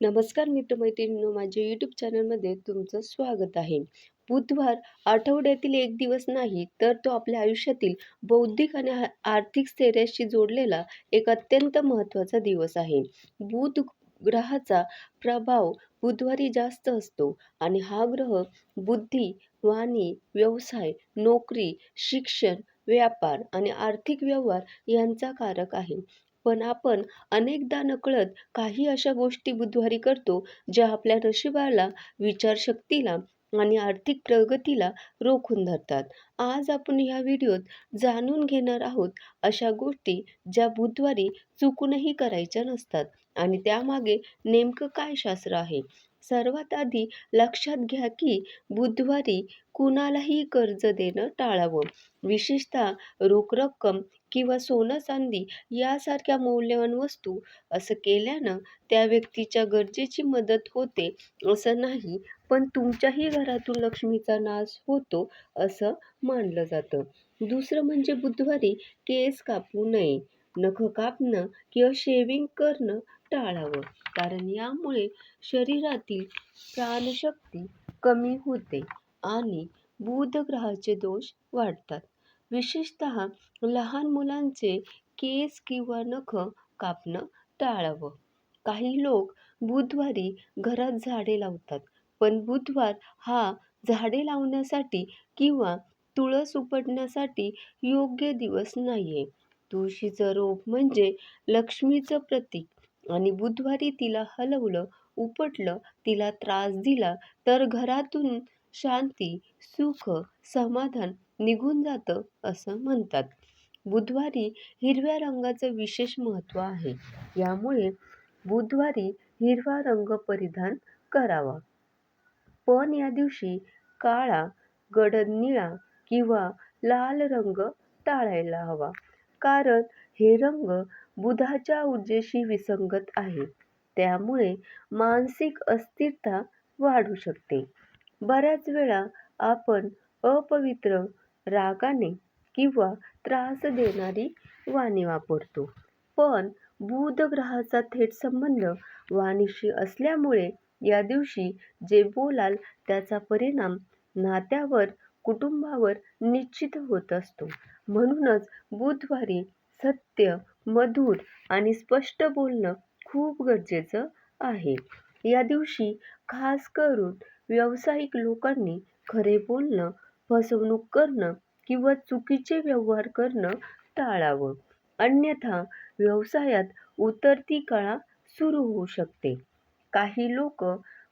नमस्कार मित्रमैत्रिणींनो माझ्या यूट्यूब चॅनलमध्ये तुमचं स्वागत आहे. बुधवार आठवड्यातील एक दिवस नाही तर तो आपल्या आयुष्यातील बौद्धिक आणि आर्थिक स्थैर्याशी जोडलेला एक अत्यंत महत्त्वाचा दिवस आहे. बुध ग्रहाचा प्रभाव बुधवारी जास्त असतो आणि हा ग्रह बुद्धी वाणी व्यवसाय नोकरी शिक्षण व्यापार आणि आर्थिक व्यवहार यांचा कारक आहे. पण आपण अनेकदा नकळत काही अशा गोष्टी बुधवारी करतो ज्या आपल्या नशिबाला विचारशक्तीला आणि आर्थिक प्रगतीला रोखून धरतात. आज आपण ह्या व्हिडिओत जाणून घेणार आहोत अशा गोष्टी ज्या बुधवारी चुकूनही करायच्या नसतात आणि त्यामागे नेमकं काय शास्त्र आहे? सर्वात आधी लक्षात घ्या की बुधवारी कुणालाही कर्ज देणं टाळावं. विशेषतः रोख रक्कम किंवा सोनं चांदी यासारख्या मौल्यवान वस्तू असं केल्यानं त्या व्यक्तीच्या गरजेची मदत होते असं नाही पण तुमच्याही घरातून लक्ष्मीचा नाश होतो असं मानलं जातं. दुसरं म्हणजे बुधवारी केस कापू नये. नख कापणं किंवा शेविंग करणं टाळावं. कारण यामुळे शरीरातील प्राणशक्ती कमी होते आणि बुध ग्रहाचे दोष वाढतात. विशेषत लहान मुलांचे केस किंवा नखं कापणं टाळावं. काही लोक बुधवारी घरात झाडे लावतात पण बुधवार हा झाडे लावण्यासाठी किंवा तुळस उपटण्यासाठी योग्य दिवस नाही आहे तुळशीचं रोप म्हणजे लक्ष्मीचं प्रतीक. आणि बुधवारी तिला हलवलं उपटलं तिला त्रास दिला तर घरातून शांती सुख समाधान निघून जातं असं म्हणतात. बुधवारी हिरव्या रंगाचं विशेष महत्त्व आहे. यामुळे बुधवारी हिरवा रंग परिधान करावा. पण या दिवशी काळा गडद निळा किंवा लाल रंग टाळायला हवा. कारण हे रंग बुधाच्या ऊर्जेशी विसंगत आहे. त्यामुळे मानसिक अस्थिरता वाढू शकते. बऱ्याच वेळा आपण अपवित्र रागाने किंवा त्रास देणारी वाणी वापरतो. पण बुध ग्रहाचा थेट संबंध वाणीशी असल्यामुळे या दिवशी जे बोलाल त्याचा परिणाम नात्यावर कुटुंबावर निश्चित होत असतो. म्हणूनच बुधवारी सत्य मधुर आणि स्पष्ट बोलणं खूप गरजेचं आहे. या दिवशी खास करून व्यावसायिक लोकांनी खरे बोलणं फसवणूक करणं किंवा चुकीचे व्यवहार करणं टाळावं. अन्यथा व्यवसायात उतरती कळा सुरू होऊ शकते. काही लोक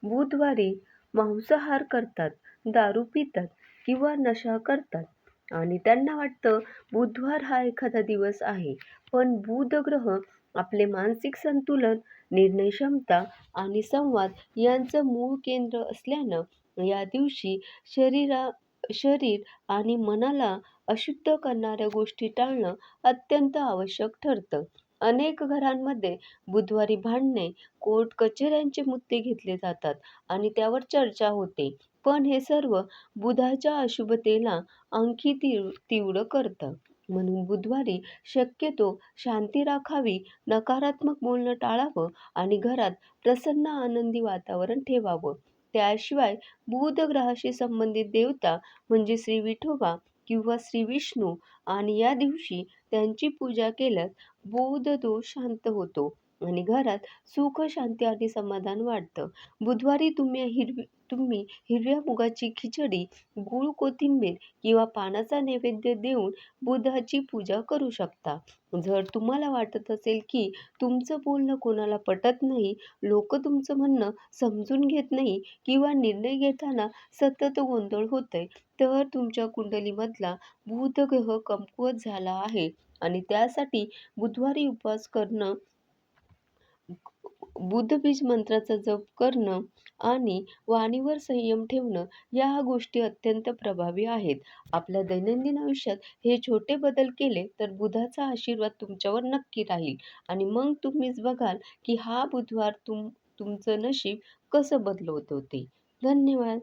बुधवारी मांसाहार करतात दारू पितात किंवा नशा करतात. आणि त्यांना वाटतं बुधवार हा एखादा दिवस आहे. पण बुध ग्रह आपले मानसिक संतुलन निर्णय क्षमता आणि संवाद यांचं मूळ केंद्र असल्यानं या दिवशी शरीरा शरीर आणि मनाला अशुद्ध करणाऱ्या गोष्टी टाळणं अत्यंत आवश्यक ठरतं. अनेक घरांमध्ये बुधवारी भांडणे कोर्ट कचेऱ्यांचे मुद्दे घेतले जातात आणि त्यावर चर्चा होते. पण हे सर्व बुधाच्या अशुभतेला आणखी तीव तीव्र करतं. म्हणून बुधवारी शक्यतो शांती राखावी नकारात्मक बोलणं टाळावं आणि घरात प्रसन्न आनंदी वातावरण ठेवावं. त्याशिवाय बुध ग्रहाशी संबंधित देवता म्हणजे श्री विठोबा किंवा श्री विष्णू आणि या दिवशी त्यांची पूजा केल्यास बुध दोष शांत होतो आणि घरात सुख शांती आणि समाधान वाढतं. बुधवारी तुम्ही हिरवी तुम्ही हिरव्या मुगाची खिचडी गूळ कोथिंबीर किंवा पानाचा नैवेद्य देऊन बुधाची पूजा करू शकता. जर तुम्हाला वाटत असेल की तुमचं बोलणं कोणाला पटत नाही लोक तुमचं म्हणणं समजून घेत नाही किंवा निर्णय घेताना सतत गोंधळ होतंय तर तुमच्या कुंडलीमधला बुध ग्रह कमकुवत झाला आहे. आणि त्यासाठी बुधवारी उपवास करणं बुद्धबीज मंत्राचा जप करणं आणि वाणीवर संयम ठेवणं या गोष्टी अत्यंत प्रभावी आहेत. आपल्या दैनंदिन आयुष्यात हे छोटे बदल केले तर बुधाचा आशीर्वाद तुमच्यावर नक्की राहील. आणि मग तुम्हीच बघाल की हा बुधवार तुम तुमचं नशीब कसं बदलवत होते. धन्यवाद.